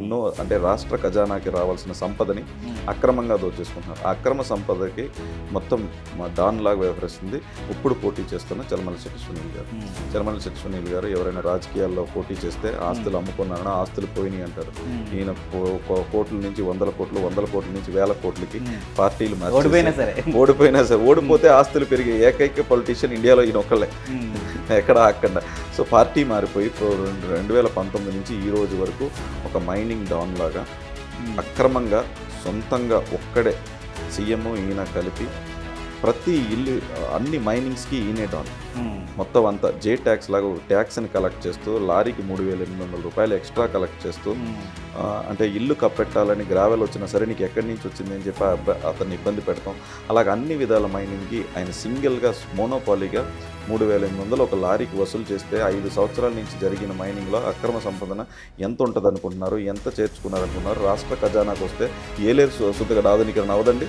ఎన్నో అంటే రాష్ట్ర ఖజానాకి రావాల్సిన సంపదని అక్రమంగా దోచేసుకుంటున్నారు. ఆ అక్రమ సంపదకి మొత్తం మా డాన్ లాగా వ్యవహరిస్తుంది. ఇప్పుడు పోటీ చేస్తున్న చలమల శెట్టి సునీల్ గారు. చలమల శెట్టి సునీల్ గారు ఎవరైనా రాజకీయాల్లో పోటీ చేస్తే ఆస్తులు అమ్ముకున్నారని ఆస్తులు పోయినాయి అంటారు. ఈయన కోట్ల నుంచి వందల కోట్లు వందల కోట్ల నుంచి వేల కోట్లకి పార్టీలు ఓడిపోయినా సరే. ఓడిపోయినా సరే. ఓడిపోతే ఆస్తులు పెరిగే ఏకైక పొలిటీషియన్ ఇండియాలో ఈయన ఒక్కళ్ళే. ఎక్కడ అక్కడ సో పార్టీ మారిపోయి రెండు వేల పంతొమ్మిది నుంచి ఈ రోజు వరకు ఒక మైనింగ్ డౌన్ లాగా అక్రమంగా సొంతంగా ఒక్కడే సీఎం ఈయన కలిపి ప్రతి ఇల్లు అన్ని మైనింగ్స్కి ఈయనే డౌన్. మొత్తం అంతా జే ట్యాక్స్ లాగా ట్యాక్స్ని కలెక్ట్ చేస్తూ లారీకి మూడు వేల ఎనిమిది వందల రూపాయలు ఎక్స్ట్రా కలెక్ట్ చేస్తూ అంటే ఇల్లు కప్పెట్టాలని గ్రావెల్ వచ్చినా సరే నీకు ఎక్కడి నుంచి వచ్చింది అని చెప్పి అతన్ని ఇబ్బంది పెడతాం. అలాగ అన్ని విధాల మైనింగ్కి ఆయన సింగిల్గా మోనోపాలీగా మూడు వేల ఎనిమిది వందలు ఒక లారీకి వసూలు చేస్తే ఐదు సంవత్సరాల నుంచి జరిగిన మైనింగ్లో అక్రమ సంపదన ఎంత ఉంటుంది అనుకుంటున్నారు ఎంత చేర్చుకున్నారు అనుకున్నారు రాష్ట్ర ఖజానాకు వస్తే ఏలేరు సు- శుద్ధగా ఆధునీకరణ అవదండి?